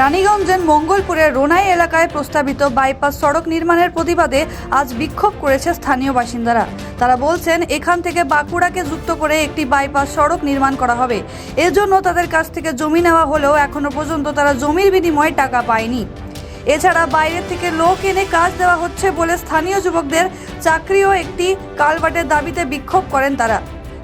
রানীগঞ্জের মঙ্গলপুরের রোনাই এলাকায় প্রস্তাবিত বাইপাস সড়ক নির্মাণের প্রতিবাদে আজ বিক্ষোভ করেছে স্থানীয় বাসিন্দারা। তারা বলছেন, এখান থেকে বাঁকুড়াকে যুক্ত করে একটি বাইপাস সড়ক নির্মাণ করা হবে। এর জন্য তাদের কাছ থেকে জমি নেওয়া হলেও এখনও পর্যন্ত তারা জমির বিনিময়ে টাকা পায়নি। এছাড়া বাইরে থেকে লোক এনে কাজ দেওয়া হচ্ছে বলে স্থানীয় যুবকদের চাকরি ও একটি কালভার্টের দাবিতে বিক্ষোভ করেন তারা।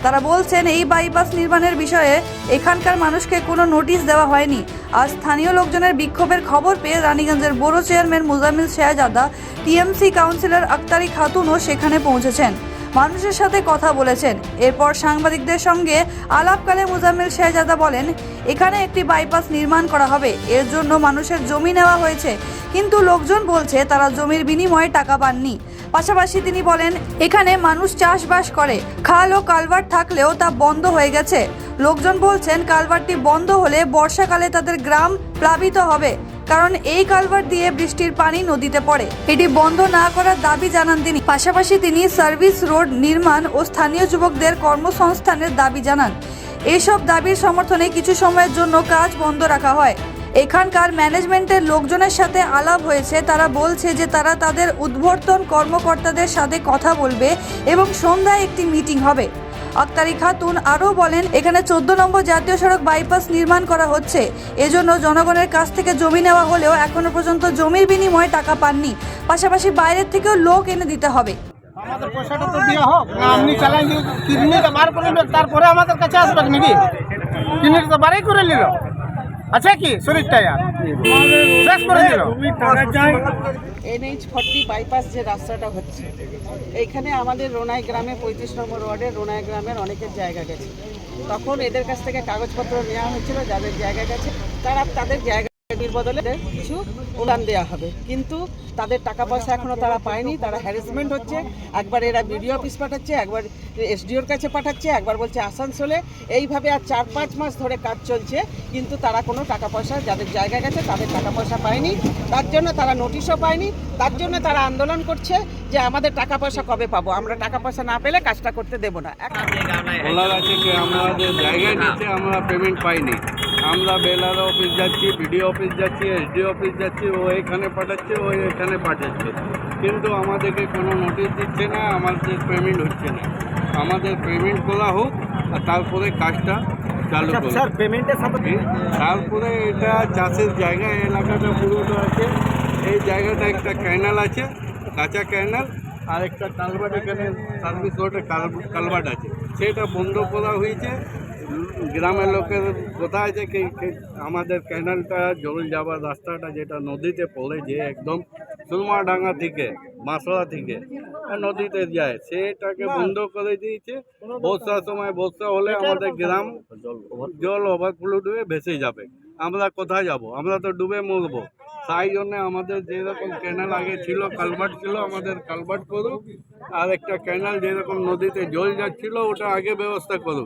তারা বলছেন, এই বাইপাস নির্মাণের বিষয়ে এখানকার মানুষকে কোনো নোটিশ দেওয়া হয়নি। আর স্থানীয় লোকজনের বিক্ষোভের খবর পেয়ে রানীগঞ্জের borough chairman Mujammil Shehzada TMC councillor Aktari খাতুনও সেখানে পৌঁছেছেন। মানুষের সাথে কথা বলেছেন। এরপর সাংবাদিকদের সঙ্গে আলাপকালে মুজাম্মিল শেহজাদা বলেন, এখানে একটি বাইপাস নির্মাণ করা হবে। এর জন্য মানুষের জমি নেওয়া হয়েছে। কিন্তু লোকজন বলছে তারা জমির বিনিময়ে টাকা পাননি। পাশাপাশি তিনি বলেন, এখানে মানুষ চাষবাস করে। খাল ও কালভার্ট থাকলেও তা বন্ধ হয়ে গেছে। লোকজন বলছেন, কালভার্টটি বন্ধ হলে বর্ষাকালে তাদের গ্রাম প্লাবিত হবে, কারণ এই কালভার দিয়ে বৃষ্টির পানি নদীতে পড়ে। এটি বন্ধ না করার দাবি জানান তিনি। পাশাপাশি তিনি সার্ভিস রোড নির্মাণ ও স্থানীয় যুবকদের কর্মসংস্থানের দাবি জানান। এসব দাবির সমর্থনে কিছু সময়ের জন্য কাজ বন্ধ রাখা হয়। এখানকার ম্যানেজমেন্টের লোকজনের সাথে আলাপ হয়েছে। তারা বলছে যে তারা তাদের উদ্বর্তন কর্মকর্তাদের সাথে কথা বলবে এবং সন্ধ্যায় একটি মিটিং হবে। আক্তারি খাতুন আরও বলেন, এখানে চোদ্দ নম্বর জাতীয় সড়ক বাইপাস নির্মাণ করা হচ্ছে। এজন্য জনগণের কাছ থেকে জমি নেওয়া হলেও এখনও পর্যন্ত জমির বিনিময়ে টাকা পাননি। পাশাপাশি বাইরের থেকেও লোক এনে দিতে হবে। আমাদের পয়সাটা তো হোক আপনি চালান তারপরে আমাদের কাছে আসবে নাকি? করে নিল। আছে কি? শরীরটা আর শেষ করে দিল। এনএইচ ফর্টি বাইপাস যে রাস্তাটা হচ্ছে, এইখানে আমাদের রোনাই গ্রামে পঁয়ত্রিশ নম্বর ওয়ার্ডে রোনাই গ্রামের অনেকের জায়গা গেছে। তখন এদের কাছ থেকে কাগজপত্র নেওয়া হয়েছিল, যাদের জায়গা গেছে, তারা তাদের জায়গা বদলে কিছু অনুদান দেওয়া হবে। কিন্তু তাদের টাকা পয়সা এখনও তারা পায়নি, তারা হ্যারাসমেন্ট হচ্ছে। একবার এরা বিডিও অফিস পাঠাচ্ছে, একবার এসডিওর কাছে পাঠাচ্ছে, একবার বলছে আসানসোলে। এইভাবে আর চার পাঁচ মাস ধরে কাজ চলছে, কিন্তু তারা কোনো টাকা পয়সা, যাদের জায়গা গেছে তাদের টাকা পয়সা পায়নি। তার জন্য তারা নোটিশও পায়নি, তার জন্য তারা আন্দোলন করছে যে আমাদের টাকা পয়সা কবে পাবো। আমরা টাকা পয়সা না পেলে কাজটা করতে দেবো না। আমরা পেমেন্ট পাইনি। আমরা বেলার অফিস যাচ্ছি বিডিও অফিস যাচ্ছি এসডি অফিস যাচ্ছি ও এখানে পাঠাচ্ছে ও এখানে পাঠাচ্ছে। কিন্তু আমাদেরকে কোনো নোটিশ দিচ্ছে না আমাদের পেমেন্ট হচ্ছে না। আমাদের পেমেন্ট করা হোক আর তারপরে কাজটা চালু স্যার পেমেন্টের সাথে তারপরে এটা চাষের জায়গা এলাকাটা পুরোটা আছে। এই জায়গাটা একটা ক্যানাল আছে কাঁচা ক্যানাল আর একটা কালভার্ট এখানে সার্ভিস রোডে কালভার্ট আছে। সেটা বন্ধ করা হয়েছে। গ্রামের লোকের কথা আছে কি আমাদের ক্যানালটা জল যাওয়ার রাস্তাটা যেটা নদীতে পড়ে যে একদম সুরমাডাঙ্গা থেকে মাসড়া থেকে নদীতে যায়। সেটাকে বন্ধ করে দিয়েছে। বর্ষার সময় বর্ষা হলে আমাদের গ্রাম জল ওভারফ্লোড ডুবে ভেসে যাবে। আমরা কোথায় যাব? আমরা তো ডুবে মরবো। তাই জন্য আমাদের যেরকম ক্যানাল আগে ছিল কালভার্ট ছিল আমাদের কালভার্ট করুক। আর একটা ক্যানাল যেরকম নদীতে জল যাচ্ছিল ওটা আগে ব্যবস্থা করুক।